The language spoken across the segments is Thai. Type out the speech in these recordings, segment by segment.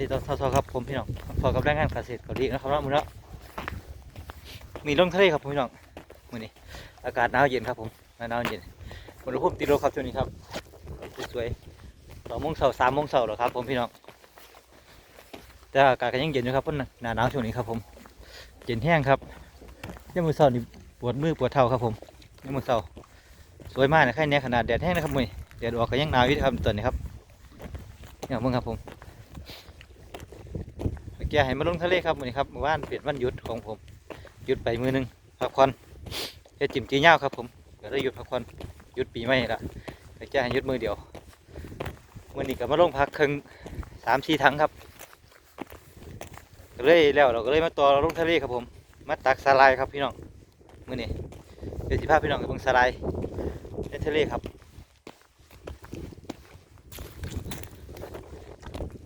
ดีตอนเช้าครับผมพี่น้องพอกับแรงงานเกษตรเกาหลีนะครับว่ามื้อนี้มีลงทะเลครับผมพี่น้องมื้อนี้อากาศหนาวเย็นครับผมหนาวเย็นอุณหภูมิติดลบครับช่วงนี้ครับสวยๆสองโมงเช้าสามโมงเช้าแล้วครับผมพี่น้องแต่อากาศก็ยังเย็นอยู่ครับเพราะหนาหนาวช่วงนี้ครับผมเย็นแห้งครับยังมือเช้านี่ปวดมือปวดเท้าครับผมยังมือเช้าสวยมากนะแค่นี้ขนาดแดดแห้งนะครับมื้อแดดออกก็ยังหนาวอยู่ครับตอนนี้ครับเนี่ยมึงครับผม เมื่อกี้ให้มาลงทะเลครับมื้อนี้ครับมื่อวานเปลี่ยนวันหยุดของผมหยุดไปมือหนึงพักผ่อนเฮ็ดจิ้มจีเงาครับผมก็ได้หยุดพักผ่อนหยุดปีใหม่ละเมื่อกี้ให้หยุดมือเดียวมื้อนี้ก็มาลงพักครึ่งสามสี่ถังครับก็เลยแล้วเราก็เลยมาต่อลงทะเลครับผม มาตักสาลายครับพี่น้องมื้อนี้เดี๋ยวสิพาพี่น้องไปเบิ่งสาลายในทะเลครับ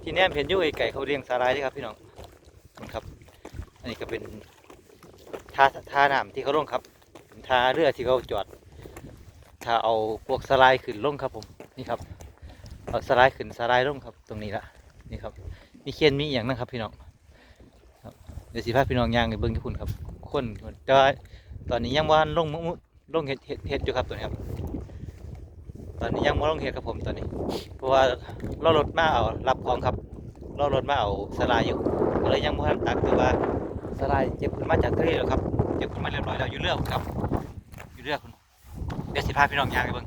ที่แนมเห็นยู่ไอ้ไก่เขาเลี้ยงสาลายนี่ครับพี่น้อง อันนี้ก็เป็นท่าท่าน้ำที่เขาลงครับท่าเรือที่เขาจอดถ้าเอาพวกสาลายขึ้นลงครับผมนี่ครับเอาสาลายขึ้นสาลายลงครับ ตรงนี้ละนี่ครับ มีเคียนมีอย่างนะครับพี่น้องเดี๋ยวสิพาพี่น้องย่างในเบิ้งที่คุณครับคนแต่ว่าตอนนี้ยังว่าลงมุลงเห็ดเห็ดเห็ดอยู่ครับตัวนี้ครับตอนนี้ยังไม่ลงเห็ดครับผมตอนนี้ เพราะว่าเรารถมาเอารับของครับเรารถมาเอาสไลายอยู่ก็เลยยังไม่ทันตักแต่ว่า สลายเจ็บขึ้นมาจากทะเลแล้วครับเจ็บขึ้นมาเรียบร้อยแล้วอยู่เรือครับอยู่เรือคุณเดี๋ยวสิพาพี่น้องย่างไปเบิ่ง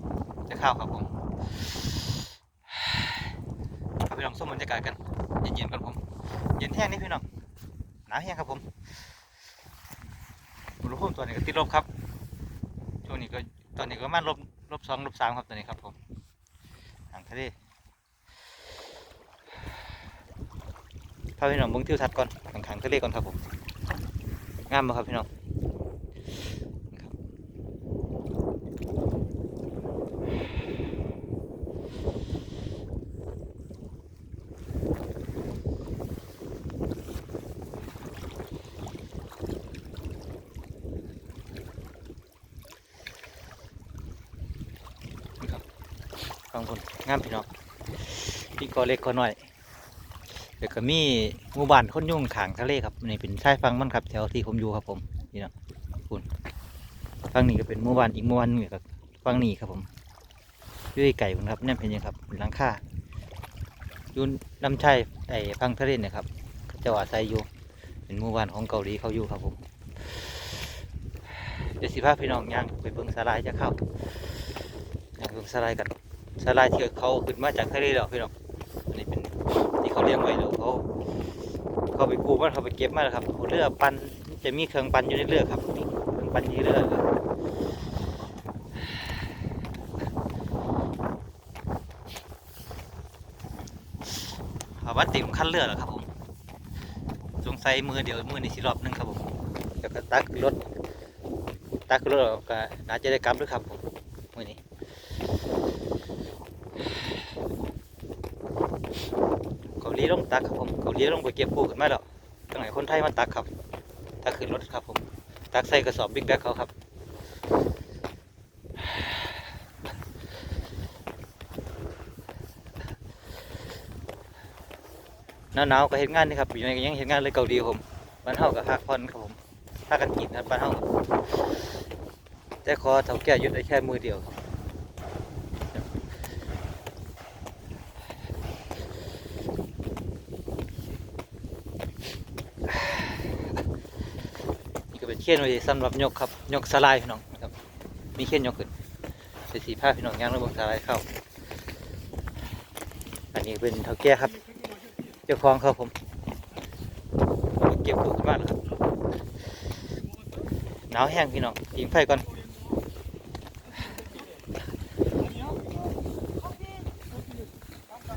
จะเข้าวครับผมพาพี่น้องส้มบรรยากาศกันเย็นๆกันผมเย็นแห้งนี่พี่น้องหนาวแห้งครับผมอุณหภูมิตัวนี้ก็ติดลบครับช่วงนี้ก็ตอนนี้ก็ประมาณลบลบสองลบสามครับตอนนี้ครับผมทางทะเลพาพี่น้องเบิ่งทิวทัศน์ก่อนทางทางทะเลก่อนครับผม งามไหมครับพี่น้องครับบฟังคนงามพี่น้องพี่ก็เล็กก็น้อย เดี๋ยวก็มีหมู่บ้านคนยุ่งขางทะเลครับนี่เป็นชายฟังมันครับแถวที่ผมอยู่ครับผมนี่นะคุณฟังนี้ก็เป็นหมู่บ้านอีกหมู่บ้านหนึงครับฟังนี้ครับผมยุ่ยไก่ผมครับนั่เป็นยังครับเป็นหลังคายู่น้ำชายไอ้ฟังทะเลเนี่ยครับเขาอาศัยอยู่เป็นหมู่บ้านของเกาหลีเขาอยู่ครับผมเดี๋ยวสิพาพี่น้องย่างไปเบิ่งสลายจะเข้าย่างเบิ่งสลายกันสาลายที่เขาขึ้นมาจากทะเลแล้วพี่น้อง เลี้ยงไว้แล้วเขาเขาไปกู้มันเขาไปเก็บมาแล้วครับเอาเรือปันจะมีเครื่องปันอยู่ในเรือครับนี่เครื่องปันอยู่ในเรือครับเอาว่าติ่มขั้นเรือแล้วครับผมสงสัยมือเดี๋ยวมือในสิรอบหนึงครับผมแล้วก็ตักขึ้นรถตักขึ้นรถก็น่าจะได้กลับด้วยครับผมมือนี้ เกาห ลงตักครับผมเกาหลีลงไปเก็บปูขึ้นมาแล้วตั้งไหนคนไทยมาตักครับ ตักขึ้นรถครับผม ตักใส่กระสอบบิ๊กแบ็คเขาครับหนาวหนาวๆก็เห็นงานนี่ครับอยู่ในยังเห็นงานเลยเกาหลีผมบ้านเฮากับฮักพอนครับผมฮักกันกินครับบ้านเฮาแต่ขอเท่าแก่ยุดได้แค่มือเดียวครับ นี่ก็ เป็นเขียนไว้สำหรับยกครับยกสลายพี่น้องครับ มีเขียนยกขึ้นใส่สีผ้าพี่น้องย่างระบบสลายเข้า อันนี้เป็นเท่าแก่ครับ เจ้าของเขาผม เก็บปูขึ้นมาแล้วครับหนาวแห้งพี่น้องยิงไฟก่อน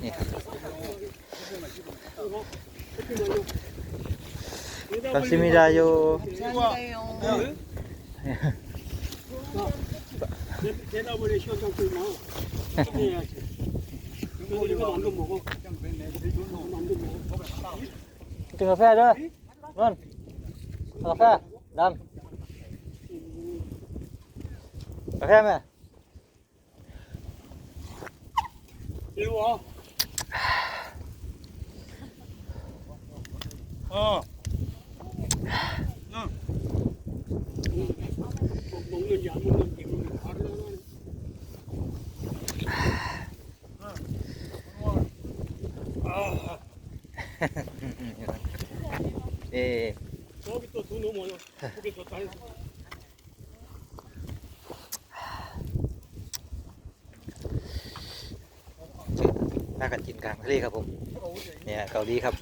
นี่ครับ 감사합니다요. 대답을 해시오 잠깐만. 이거 안도 먹어. 안도 먹어. 이거 카페 đó. Vâng. Cà phê, đâm. Cà phê mà. Yêu không? Ờ. เอ๊ะ 저기 또 돈 넘어요. 거기 또 다른. พากันกินกลางทะเลครับผม เนี่ยเกาหลีครับ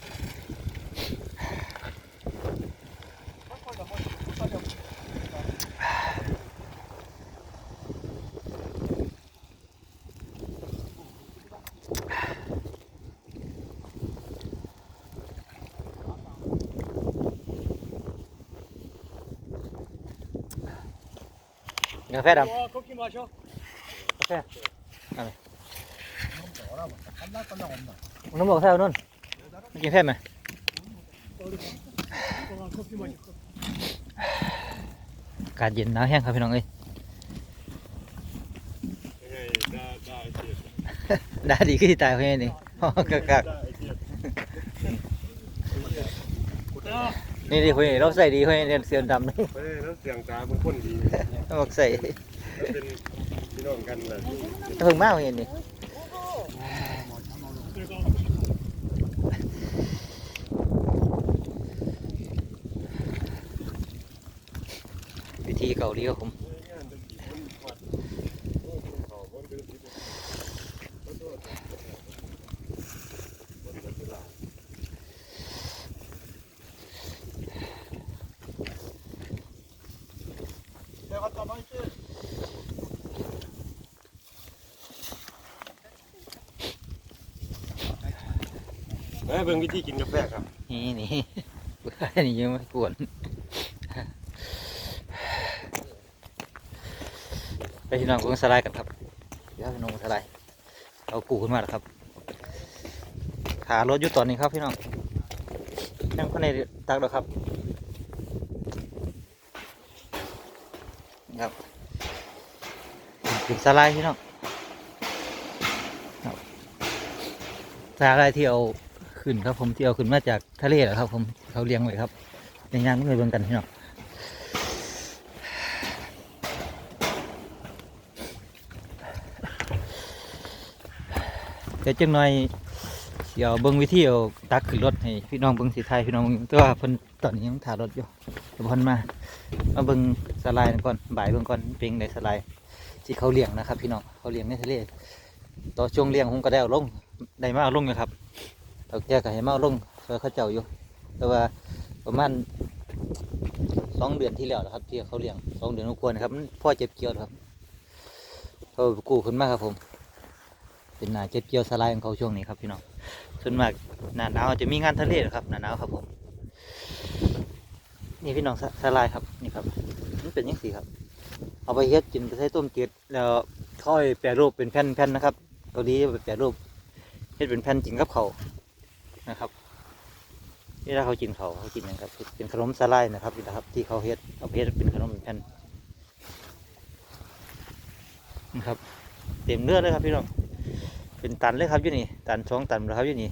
กินกาแฟดำกาแฟอะไรน้ำบอกแซ่บนุ่นกินแซ่ไหมการเย็นหนาวแห้งครับพี่น้องเอ้ยได้ดีขึ้นตายเพื่อนนี่กักัก นี่ดิเพื่อนเราใส่ดีเพื่อนเรียนเสียนดำนี่เออแล้วเสียงตาเป็นคนดีบอกใส่แล้วเป็นพี่น้องกันแหละเพิ่งมากเพื่อนนี่내가วิธีเกาหลีครับผม เออเบิ่งวิธีกินกาแฟครับ นี่นี่นี่ยังไม่กวนไปที่น้องกุ้งสไลด์กันครับเดี๋ยวพี่น้องสไลด์เอากูขึ้นมาแล้วครับขารถอยู่ตอนนี้ครับพี่น้องยังคนในตักแล้วครับ ครับถึงสลด์พี่น้องครับสลด์ที่เอาขึ้นครับผมที่เอาขึ้นมาจากทะเลแหละครับ ผมเขาเลี้ยงไว้ครับในงานก็ไปเบิ่งกันพี่น้องเดี๋ยวจังหน่อย เดี๋ยวเบิ้งวิธีเอาตักขึ้นรถให้พี่น้องเบิ้งสีไทยพี่น้องเบิ่งแต่ว่าเพิ่นตอนนี้ยังถ่ารถอยู่เดี๋ยวเพิ่นมามาเบิ้งสไลด์ก่อนบ่ายเบิ้งก่อนเป็นในสไลด์ที่เขาเลี้ยงนะครับ พี่น้องเขาเลี้ยงในทะเลต่อช่วงเลี้ยงผมก็ได้เอาลงได้มาเอาลงอยู่ครับตอกแจก็ให้มาเอาลงเพื่อเขาเจ้าอยู่ แต่ว่าประมาณสองเดือนที่แล้วนะครับ ที่เขาเลี้ยงสองเดือนกวนะครับพ่อเจ็บเกี่ยวครับเขากู้ขึ้นมาครับผม เป็นหน้าเจ็บเกี่ยวสไลด์ของเขาช่วงนี้ครับพี่น้อง ส่วนมากหน้าหนาวจะมีงานทะเลครับหน้าหนาวครับผม นี่พี่น้องสสลายครับนี่ครับมันเป็นยังสีครับ เอาไปเฮ็ดกินไปใช้ต้มจืดแล้วค่อยแปรรูปเป็นแผ่นๆนะครับเกาหลีเอาไปแปรรูปเฮ็ดเป็นแผ่นกินกับเขานะครับนี่ถ้าเขากินเขาเขากินหยังครับ เป็นขนมสลายนะครับนี่นะครับ ที่เขาเฮ็ดเอาไปเฮ็ดเป็นขนมเป็นแผ่นนะครับ เต็มเลือดเลยครับพี่น้อง เป็นตันเลยครับอยู่นี่ตันสองตันแล้วครับอยู่นี่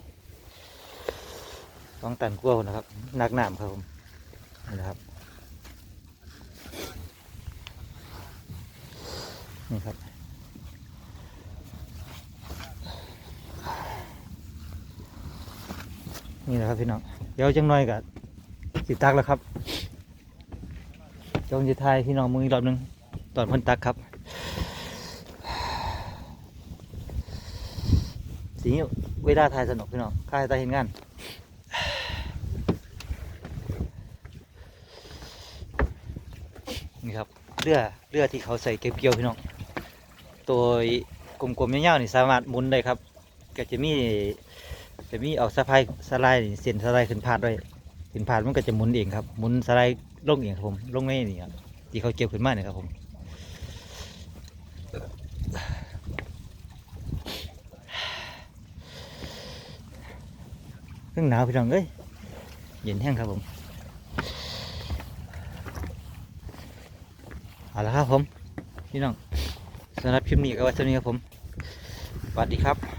สองตันกว่าพุ่นะครับหนักหนามครับผมนี่นะครับนี่ครับนี่แหละครับพี่น้องเดี๋ยวจังหน่อยกับสิตักแล้วครับจงจะทายพี่น้องมืออีกรอบหนึงตอนพ่นตักครับ สีเวลาถ่ายสนุกพี่น้องถ่ายตาเห็นงานนี่ครับเรือเรือที่เขาใส่เก็บเกี่ยวพี่น้องตัวกลมๆยาวๆนี่สามารถหมุนได้ครับ ก็จะมีจะมีเอาสะพายสไลด์นี่เส้นสไลด์ขึ้นพาดไว้ขึ้นพาดมันก็จะหมุนเองครับหมุนสไลด์ลงเองครับผมลงในนี่ครับที่เขาเก็บขึ้นมาเนี่ยครับผม พิ่งหนาวพี่น้องเอ้ยเย็นแห้งครับผมเอาละครับผมพี่น้องสำหรับคลิปนี้ก็ไว้เท่านี้ครับผมสวัสดีครับ